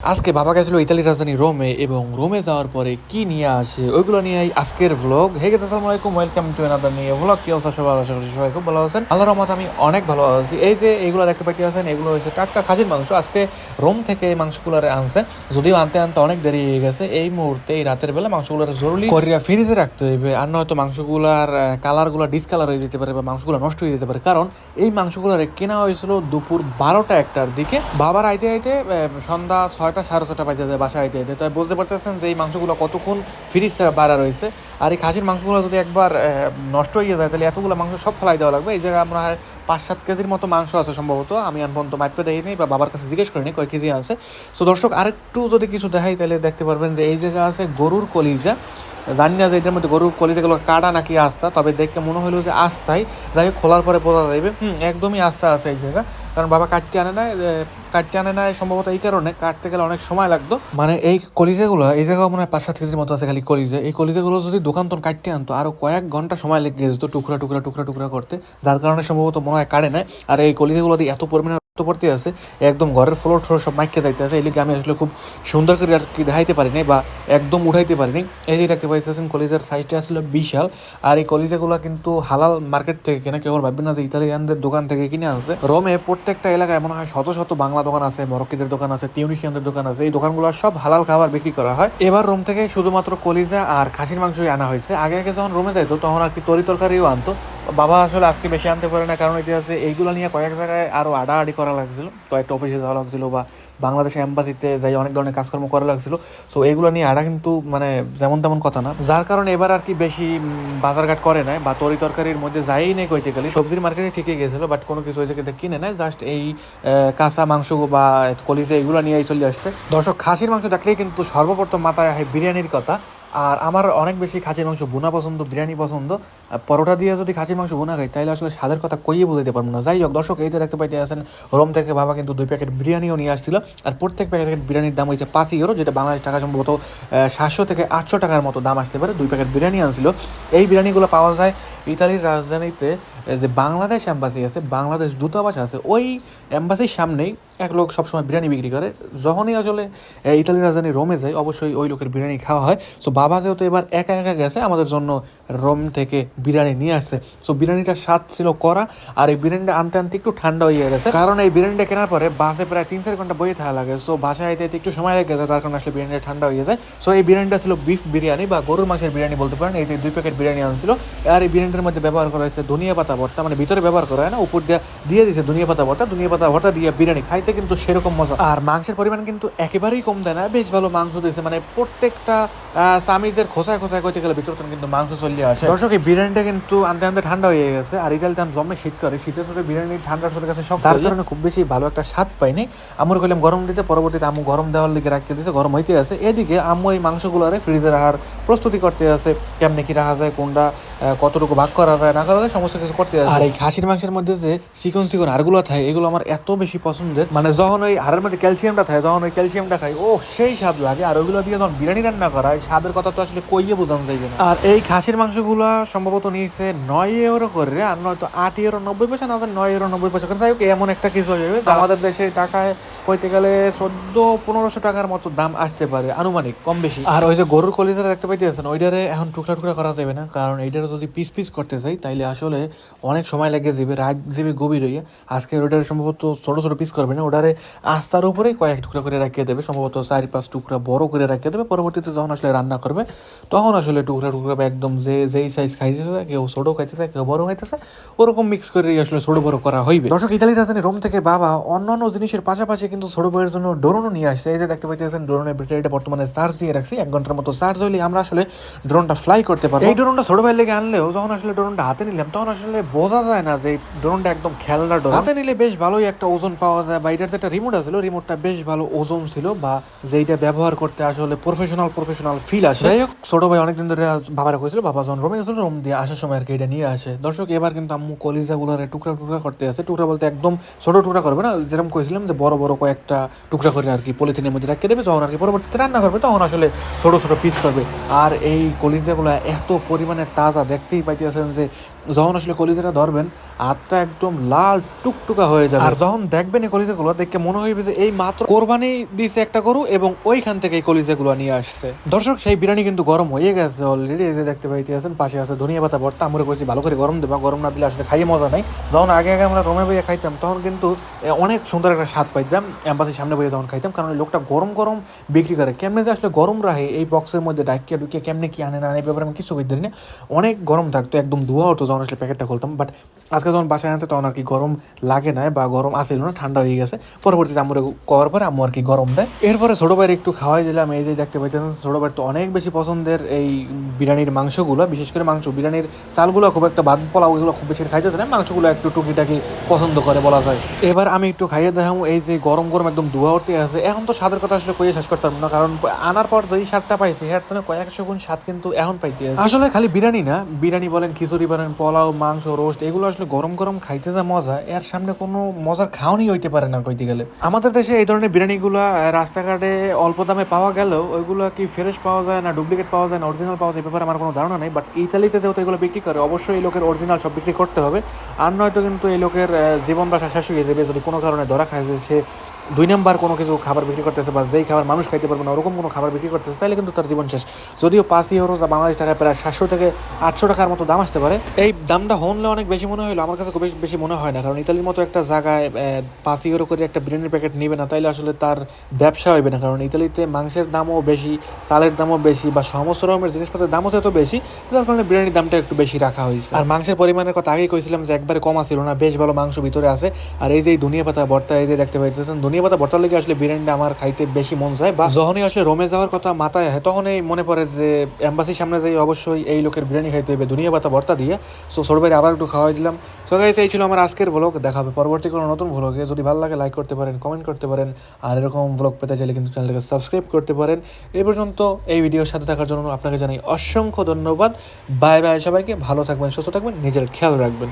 আজকে বাবা গেছিল ইতালির রাজধানী রোমে এবং রোমে যাওয়ার পরে কি নিয়ে আসে ওইগুলো নিয়ে আজকের ব্লগ হে গেছে আসসালামু আলাইকুম ওয়েলকাম টু এনাদার নিয়ে ব্লগ কি অবস্থা সবাই আশা করি সবাই খুব ভালো আছেন। আল্লাহর রহমত আমি অনেক ভালো আছি। এই যে এইগুলো দেখতে পাইতে আছেন, এগুলো হচ্ছে টাটকা খাসির মাংস। আজকে রোম থেকে এই মাংসগুলো আনছে। যদিও আনতে আনতে অনেক দেরি হয়ে গেছে, এই মুহূর্তে, এই রাতের বেলা মাংসগুলো জরুরি। করিয়া ফ্রিজে রাখতে হইবে, আর নয়তো মাংসগুলার কালারগুলো ডিসকালার হয়ে যেতে পারে বা মাংসগুলো নষ্ট হয়ে যেতে পারে। কারণ এই মাংসগুলোর কেনা হয়েছিল দুপুর বারোটা একটার দিকে। বাবার আইতে আইতে সন্ধ্যা ছয়টা, সাড়ে ছটা বাজে যায় বাসায় আইতে তাই বুঝতে পারতেছেন যে এই মাংসগুলো কতক্ষণ ফ্রিজ বাড়া রয়েছে। আর এই খাসির মাংসগুলো যদি একবার নষ্ট হয়ে যায়, তাহলে এতগুলো মাংস সব ফেলাই দেওয়া লাগবে। এই জায়গায় আমরা পাঁচ সাত কেজির মতো মাংস আছে সম্ভবত। আমি আর পর্যন্ত মাইপে দেখিনি বা বাবার কাছে জিজ্ঞেস করিনি, কয় কেজি আছে। সো দর্শক, আরেকটু যদি কিছু দেখাই, তাহলে দেখতে পারবেন যে এই জায়গা আছে গরুর কলিজা। জানি না যে এটার মধ্যে গরুর কলিজাগুলো কাটা নাকি আস্তা তবে দেখে মনে হলো যে আস্তাই যাই হোক, খোলার পরে বোঝা যাবে হুম, একদমই আস্তা আছে এই জায়গা। কারণ বাবা কাটতে আনে না কাটতে আনে না সম্ভবত এই কারণে। কাটতে গেলে অনেক সময় লাগতো। মানে এই কলিজাগুলো এই জায়গায় মনে হয় পাঁচ সাত কেজির মতো আছে খালি কলিজা। এই কলিজাগুলো যদি দোকান তোন কাটতে আনতো, আরও কয়েক ঘণ্টা সময় লেগে যেত টুকরা টুকরা টুকরা টুকরা করতে। যার কারণে সম্ভবত মনে হয় কাটে না আর এই কলিজাগুলো দিয়ে এত পরিমাণে পড়তে আছে, একদম ঘরের ফ্লোর ফ্লোর সব মাইকে যাইতে আছে এলিকে আমি আসলে খুব সুন্দর করে আর কি দেখাইতে পারি নাই বা একদম উঠাইতে পারিনি। এই যে দেখতে পাইতেছেন কলিজার সাইজটা আসলে বিশাল, আর এই কলিজাগুলো কিন্তু হালাল মার্কেট থেকে কেনা কেবল ভাববেন না যে ইতালিয়ানদের দোকান থেকে কিনে আনছে। রোমে প্রত্যেকটা এলাকায় মনে হয় শত শত বাংলা দোকান আছে মরক্কিদের দোকান আছে টিউনিশিয়ানদের দোকান আছে, এই দোকানগুলো সব হালাল খাবার বিক্রি করা হয়। এবার রোম থেকে শুধুমাত্র কলিজা আর খাসির মাংসই আনা হয়েছে। আগে আগে যখন রোমে যাইতো, তখন আর কি তরি তরকারিও আনতো। বাবা আসলে আজকে বেশি আনতে পারে না, কারণ আছে, এইগুলো নিয়ে কয়েক জায়গায় আরও আডাআডি করা লাগছিল, কয়েকটা অফিসে যাওয়া লাগছিল বা বাংলাদেশে এম্বাসিতে যাই অনেক ধরনের কাজকর্ম করা লাগছিল। সো এইগুলো নিয়ে আডা কিন্তু মানে যেমন তেমন কথা না। যার কারণে এবার আর কি বেশি বাজারঘাট করে নাই বা তরি তরকারির মধ্যে যাই নেই কইতে গেলে, সবজির মার্কেটে ঠিকই গেছিল বাট কোনো কিছু ওই জায়গাতে কিনে নেয় জাস্ট এই কাঁচা মাংস বা কলিজা এগুলো নিয়েই চলে আসছে। দর্শক, খাসির মাংস দেখলেই কিন্তু সর্বপ্রথম মাথায় হয় বিরিয়ানির কথা। আর আমার অনেক বেশি খাসির মাংস বোনা পছন্দ, বিরিয়ানি পছন্দ পরোটা দিয়ে যদি খাসির মাংস বোনা খাই তাহলে আসলে স্বাদের কথা কইয়ে দিতে পারব না। যাই হোক, দর্শক, এই যে দেখতে পাইতে আছেন, রোম থেকে বাবা কিন্তু দুই প্যাকেট বিরিয়ানিও নিয়ে আসছিল। আর প্রত্যেক প্যাকেট বিরিয়ানির দাম হয়েছে পাঁচ ইউরো, যেটা বাংলাদেশ টাকা সম্ভবত সাতশো থেকে আটশো টাকার মতো দাম আসতে পারে। দুই প্যাকেট বিরিয়ানি আনছিল। এই বিরিয়ানিগুলো পাওয়া যায় ইতালির রাজধানীতে যে বাংলাদেশ এম্বাসি আছে, বাংলাদেশ দূতাবাস আছে, ওই অ্যাম্বাসির সামনেই এক লোক সবসময় বিরিয়ানি বিক্রি করে। যখনই আসলে ইতালির রাজধানী রোমে যায়, অবশ্যই ওই লোকের বিরিয়ানি খাওয়া হয়। সো বাবা যেহেতু এবার একা একা গেছে, আমাদের জন্য রোম থেকে বিরিয়ানি নিয়ে আসছে। সো বিরিয়ানিটার স্বাদ ছিল করা আর এই বিরিয়ানিটা আনতে আনতে একটু ঠান্ডা হয়ে গেছে। কারণ এই বিরিয়ানিটা কেনার পরে বাসে প্রায় তিন চার ঘণ্টা বইয়ে থাকা লাগে। সো বাসায় আইতে একটু সময় লেগে যায়, তার কারণে আসলে বিরিয়ানিটা ঠান্ডা হয়ে যায়। সো এই বিরিয়ানিটা ছিল বিফ বিরিয়ানি বা গরুর মাংসের বিরিয়ানি বলতে পারেন। এই যে দুই প্যাকেট বিরিয়ানি আনছিল। আর এই বিরিয়ানিটার মধ্যে ব্যবহার করা হয়েছে ধনিয়া পাতা ভর্তা মানে ভিতরে ব্যবহার করা হয় না উপর দিয়ে দিয়ে দিয়েছে ধনিয়া পাতা ভর্তা ধনিয়া পাতা ভর্তা দিয়ে বিরিয়ানি খাইতে কিন্তু সেরকম মজা। আর মাংসের পরিমাণ কিন্তু একেবারেই কম দেয় না বেশ ভালো মাংস দিয়েছে মানে প্রত্যেকটা সামিজের খোসায় খোসায় কইতে গেলে ভিতর কিন্তু মাংস চলে আসে। দর্শক এই বিরিয়ানিটা কিন্তু আনতে আনতে ঠান্ডা হয়ে গেছে আর ইতালিতে আমি জমে শীত করে শীতের সাথে বিরিয়ানি ঠান্ডার সাথে কাছে সব তার কারণে খুব বেশি ভালো একটা স্বাদ পাইনি। আমুর কইলাম গরম দিতে পরবর্তীতে আম্মু গরম দেওয়ার লিগে রাখতে দিয়েছে গরম হইতে আছে। এদিকে আম্মু এই মাংসগুলোরে ফ্রিজে রাখার প্রস্তুতি করতে আছে কেমনে কি রাখা যায় কোনটা কতটুকু ভাগ করা যায় না করা যায় সমস্ত কিছু করতে আছে। আর এই খাসির মাংসের মধ্যে যে চিকন চিকন হাড়গুলো থাকে এগুলো আমার এত বেশি পছন্দের। মানে যখন ওই হাড়ের মধ্যে ক্যালসিয়ামটা থাকে যখন ওই ক্যালসিয়ামটা খাই ও সেই স্বাদ লাগে। আর ওইগুলো দিয়ে যখন বিরিয়ানি রান্না করা হয় স্বাদের কথা তো আসলে কইয়ে বোঝানো যাইবে না। আর এই খাসির মাংসগুলো সম্ভবত নিয়েছে নয় ইউরো করে আর নয়তো আট ইউরো নব্বই পয়সা না নয় ইউরো নব্বই পয়সা করে। যাই হোক এমন একটা কিছু হয়ে যাবে। আমাদের দেশে টাকায় কইতে গেলে চোদ্দ পনেরোশো টাকার মতো দাম আসতে পারে আনুমানিক কম বেশি। আর ওই যে গরুর কলিজাটা দেখতে পাইতেছেন ওইটারে এখন টুকরা টুকরা করা যাবে না। কারণ এইটারে যদি পিস পিস করতে চাই তাইলে আসলে অনেক সময় লেগে যাবে, রাত যাবে গভীর হইয়া। আজকে ওইটারে সম্ভবত ছোট ছোট পিস করবে না, ওটারে আস্তার উপরে কয়েক টুকরা করে রাখিয়ে দেবে, সম্ভবত চার পাঁচ টুকরা বড় করে রাখিয়ে দেবে। পরবর্তীতে যখন আসলে রান্না করবে, তখন আসলে টুকরা টুকরা একদম যে, যেই সাইজ খাইতেছে, কেউ ছোট খাইতেছে, কেউ বড় খাইতেছে, ওরকম মিক্স করে আসলে ছোট বড় করা হইবে। দর্শক, ইতালির রাজধানী রোম থেকে বাবা অন্যান্য জিনিসের পাশাপাশি কিন্তু ছোট বইয়ের জন্য ড্রোনও নিয়ে আসছে। এই যে দেখতে পাইতেছেন, ড্রোনের ব্যাটারিটা বর্তমানে চার্জ দিয়ে রাখছি। এক ঘণ্টার মতো চার্জ হলে আমরা আসলে ড্রোনটা ফ্লাই করতে পারব। এই ড্রোনটা ছোট ভাইয়ের লেগে আনলেও যখন আসলে ড্রোনটা হাতে নিলাম, তখন আসলে বোঝা যায় না যে ড্রোনটা একদম খেলনা ড্রোন হাতে নিলে বেশ ভালোই একটা ওজন পাওয়া যায়, বা এটার একটা রিমোট আছিল রিমোটটা বেশ ভালো ওজন ছিল, বা যেইটা ব্যবহার করতে আসলে প্রফেশনাল প্রফেশনাল ফিল আসে। যাই হোক, ছোট ভাই অনেকদিন ধরে বাবারা কইছিল বাবা যখন রোমে গেছিল রোম দিয়ে আসার সময় আর কি এটা নিয়ে আসে। দর্শক, এবার কিন্তু আম্মু কলিজাগুলোর টুকরা টুকরা করতে আছে টুকরা বলতে একদম ছোট টুকরা করবে না, যেরকম কইছিলাম যে বড় বড় কয়েকটা টুকরা করে আর কি পলিথিনের মধ্যে রাখতে দেবে, যখন আর কি পরবর্তীতে রান্না করবে, তখন আসলে ছোট ছোট পিস করবে। আর এই কলিজাগুলো এত পরিমাণে তাজা, দেখতেই পাইতেছেন যে যখন আসলে কলিজাটা ধরবেন, হাতটা একদম লাল টুকটুকা হয়ে যাবে। আর যখন দেখবেন এই কলিজাগুলো, দেখে মনে হইবে যে এই মাত্র কোরবানি দিছে একটা গরু এবং ওইখান থেকে এই কলিজাগুলো নিয়ে আসছে। দর্শক, সেই বিরিয়ানি কিন্তু গরম হয়ে গেছে অলরেডি এই যে দেখতে পাইতেছেন পাশে আছে ধনিয়া পাতা, ভর্তা। আমরা করেছি ভালো করে গরম দেবা। গরম না দিলে আসলে খাইয়ে মজা নাই। যখন আগে আগে আমরা রমে বইয়া খাইতাম, তখন কিন্তু অনেক সুন্দর একটা স্বাদ পাইতাম। অ্যাম্বাসির সামনে বইয়ে যখন খাইতাম, কারণ লোকটা গরম গরম বিক্রি করে। কেমনে যে আসলে গরম রাখে এই বক্সের মধ্যে ডাকিয়ে ঢুকিয়ে কেমনে কি আনে না এই ব্যাপারে আমি কিছু বুঝতে না অনেক গরম থাকতো, একদম ধোয়া হতো যখন আসলে প্যাকেটটা খুলতাম বাট আজকে যখন বাসায় আনছে তখন আর কি গরম লাগে না বা গরম আসিল না, ঠান্ডা হয়ে গেছে। পরবর্তীতে আমরা করার পরে আম্মু আর কি গরম দেয়। এরপরে ছোটো ভাইয়ের একটু খাওয়াই দিলাম, এই যে দেখতে পাইতেন ছোটো ভাইয়ের তো অনেক বেশি পছন্দের এই বিরিয়ানির মাংসগুলো, বিশেষ করে মাংস, বিরিয়ানির চালগুলো খুব একটা বাদ, পোলাও এগুলো খুব বেশি খাইতে চায় না, মাংসগুলো একটু টুকিটাকি পছন্দ করে বলা যায়। এবার আমি একটু খাইয়ে দেখাম, এই যে গরম গরম একদম ধোয়া উঠতে আছে। এখন তো স্বাদের কথা আসলে কইয়ে শেষ করতাম না, কারণ আনার পর যেই স্বাদটা পাইছি তো কয়েকশো গুণ স্বাদ কিন্তু এখন পাইতে আসলে খালি বিরিয়ানি না, বিরিয়ানি বলেন, খিচুড়ি বলেন, পোলাও, মাংস রোস্ট এগুলো আসলে গরম গরম খাইতে যা মজা, এর সামনে কোনো মজার খাওয়ানি হইতে পারে না কইতে গেলে। আমাদের দেশে এই ধরনের বিরিয়ানিগুলো রাস্তাঘাটে অল্প দামে পাওয়া গেলেও ওইগুলো কি ফ্রেশ পাওয়া যায় না ডুপ্লিকেট পাওয়া যায় না অরিজিনাল পাওয়া যায় ব্যাপারে আমার কোনো ধারণা নেই। বাট ইতালিতে যেহেতু এগুলো বিক্রি করে, অবশ্যই এই লোকের অরিজিনাল সব বিক্রি করতে হবে। আর নয়তো কিন্তু এই লোকের জীবন বাসা শেষ হয়ে যাবে যদি কোনো কারণে ধরা খায় যে সে দুই নাম্বার কোনো কিছু খাবার বিক্রি করতেছে বা যেই খাবার মানুষ খাইতে পারবে না, ওরকম কোনো খাবার বিক্রি করতেছে তাহলে কিন্তু তার জীবন শেষ। যদিও পাঁচ ইউরো যা বাংলাদেশ টাকায় প্রায় সাতশো থেকে আটশো টাকার মতো দাম আসতে পারে। এই দামটা হনলে অনেক বেশি মনে হলো আমার কাছে খুব বেশি- মনে হয় না, কারণ ইতালির মতো একটা জায়গায় পাঁচ ইউরো করে একটা বিরিয়ানির প্যাকেট নেবে না, তাইলে আসলে তার ব্যবসা হইবে না, কারণ ইতালিতে মাংসের দামও বেশি, চালের দামও বেশি বা সমস্ত রকমের জিনিসপত্রের দামও তো বেশি, যার কারণে বিরিয়ানির দামটা একটু বেশি রাখা হয়েছে আর মাংসের পরিমাণের কথা আগেই কইছিলাম যে একবারে কম আসছিল না, বেশ ভালো মাংস ভিতরে আছে। আর এই যে ধনিয়া পাতা ভর্তা, এই যে দেখতে পাইতেছেন, ধনিয়া পাতা ভর্তার লেগে আসলে বিরিয়ানিটা আমার খাইতে বেশি মন যায়, বা যখনই আসলে রোমে যাওয়ার কথা মাথায় হয় তখনই মনে পড়ে যে এম্বাসির সামনে যাই অবশ্যই এই লোকের বিরিয়ানি খাইতে হবে ধনিয়া পাতা ভর্তা দিয়ে। সো ছোট ভাই আবার একটু খাওয়াই দিলাম। সো গাইস এই ছিল আমার আজকের ভ্লগ দেখা হবে পরবর্তী কোনো নতুন ভ্লগে যদি ভালো লাগে লাইক করতে পারেন কমেন্ট করতে পারেন, আর এরকম ভ্লগ পেতে চাইলে কিন্তু চ্যানেলটাকে সাবস্ক্রাইব করতে পারেন। এই পর্যন্ত এই ভিডিওর সাথে থাকার জন্য আপনাকে জানাই অসংখ্য ধন্যবাদ। বাই বাই সবাইকে ভালো থাকবেন, সুস্থ থাকবেন, নিজের খেয়াল রাখবেন।